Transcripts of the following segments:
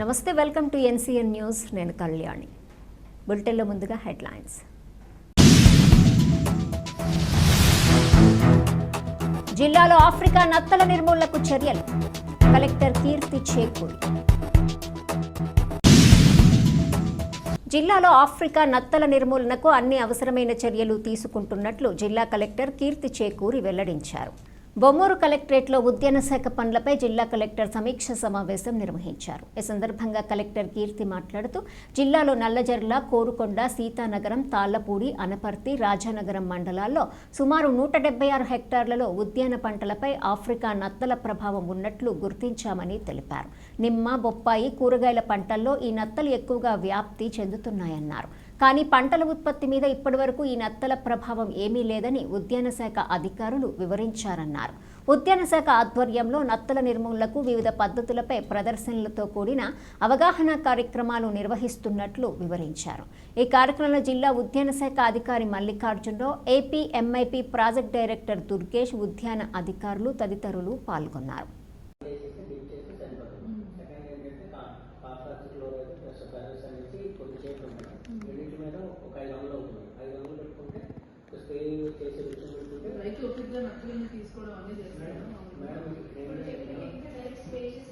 నమస్తే welcome to NCN news. నేను కళ్యాణి. బులెటిన్లో ముందుగా హెడ్లైన్స్. జిల్లాలో ఆఫ్రికా నత్తల నిర్మూలనకు చర్యలు. కలెక్టర్ కీర్తి చేకూరి. జిల్లాలో ఆఫ్రికా నత్తల నిర్మూలనకు అన్ని అవసరమైన చర్యలు తీసుకుంటున్నట్లు జిల్లా కలెక్టర్ కీర్తి చేకూరి వెల్లడించారు. బొమ్మూరు కలెక్టరేట్లో ఉద్యాన శాఖ పనులపై జిల్లా కలెక్టర్ సమీక్ష సమావేశం నిర్వహించారు. ఈ సందర్భంగా కలెక్టర్ కీర్తి మాట్లాడుతూ జిల్లాలో నల్లజర్ల కోరుకొండ సీతానగరం తాళ్ళపూడి అనపర్తి రాజానగరం మండలాల్లో సుమారు నూట డెబ్బై ఆరు హెక్టార్లలో ఉద్యాన పంటలపై ఆఫ్రికా నత్తల ప్రభావం ఉన్నట్లు గుర్తించామని తెలిపారు. నిమ్మ బొప్పాయి కూరగాయల పంటల్లో ఈ నత్తలు ఎక్కువగా వ్యాప్తి చెందుతున్నాయన్నారు. కానీ పంటల ఉత్పత్తి మీద ఇప్పటివరకు ఈ నత్తల ప్రభావం ఏమీ లేదని ఉద్యాన శాఖ అధికారులు వివరించారన్నారు. ఉద్యాన శాఖ ఆధ్వర్యంలో నత్తల నిర్మూలనకు వివిధ పద్ధతులపై ప్రదర్శనలతో కూడిన అవగాహన కార్యక్రమాలు నిర్వహిస్తున్నట్లు వివరించారు. ఈ కార్యక్రమంలో జిల్లా ఉద్యాన శాఖ అధికారి Mallikarjunarao AP MIP project director Durgesh ఉద్యాన అధికారులు తదితరులు పాల్గొన్నారు.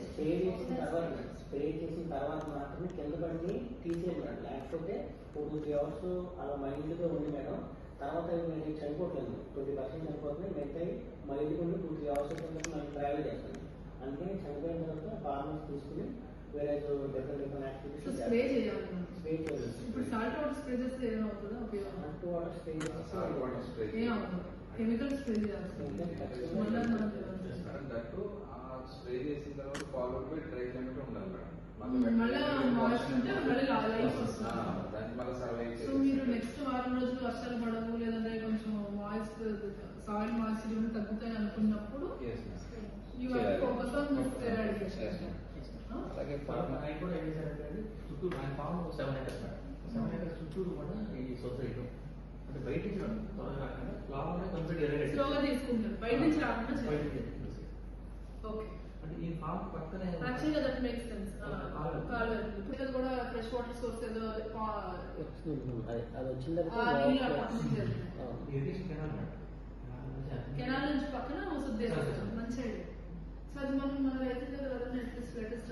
స్ప్రే చేసిన తర్వాత స్ప్రే చేసిన తర్వాత మాత్రమే కింద పడి తీసేయండి మేడం. లేకపోతే టూ త్రీ అవర్స్ అలా మైల్డ్గా ఉంది మేడం తర్వాత నేను చనిపోవట్లేదు. ట్వంటీ పర్సెంట్ చనిపోతుంది మిగతా మైల్డ్గా ఉండి టూ త్రీ అవర్స్ మనం ట్రావెల్ చేస్తాను అందుకని చనిపోయిన తర్వాత ఫార్మర్స్ తీసుకుని వేరే డిఫరెంట్ డిఫరెంట్ యాక్టివిటీస్ స్ప్రే చేయాలి. స్ప్రే చేయాలి. స్ప్రే చేస్తే ఏమవుతుందో ఉపయోగం two water spray salt water spray ఏమవుతుంది కెమికల్ స్ప్రే మళ్ళీ మనం దట్టు ఆ స్ప్రే చేసిన తర్వాత ఫాలో బై డ్రై క్లైమేట్ ఉండాలి మేడం. మళ్ళా మాయిస్ట్ ఉంటే మళ్ళీ లైఫ్ వస్తుంది సో మీరు నెక్స్ట్ వారం రోజులు వర్షాలు పడవు లేదంటే కొంచెం మాయిస్ట్ సాయిల్ మాయిశ్చర్ తగ్గుతాయి అనుకున్నప్పుడు యూ ఫోకస్ ఆన్ అలాగే కూడా ఏం చేశారంటే సెవెన్ మేడం. సెవెన్ ఏకర్స్ చుట్టూరు కూడా ఈ సొసైటీ. అంటే బయట నుంచి రాదు, త్వరగా రాకుండా లోపలనే కంప్లీట్ ఎరేట్ స్లోగా తీసుకుంటారు. బయట నుంచి రాకుండా బయట చేయాలి. నుంచి తీసుకొచ్చి. ఓకే. అంటే ఈ ఫామ్ పక్కనే యాక్చువల్గా దట్ మేక్స్ సెన్స్ కాలువ. కాలువ ఇప్పుడు కూడా ఫ్రెష్ వాటర్ సోర్స్ ఏదో పా- అది అది వచ్చిన ఆ నీళ్ళు అటు. తర్వాత నుంచి వెళ్తున్నాయి. ఆ, ఇరిగేషన్ కెనాల్ నుంచి పక్కన శుద్ధి మంచి ఐడియా సో అది మనం మన రైతుల దగ్గర అట్లీస్ట్ లెటెస్ట్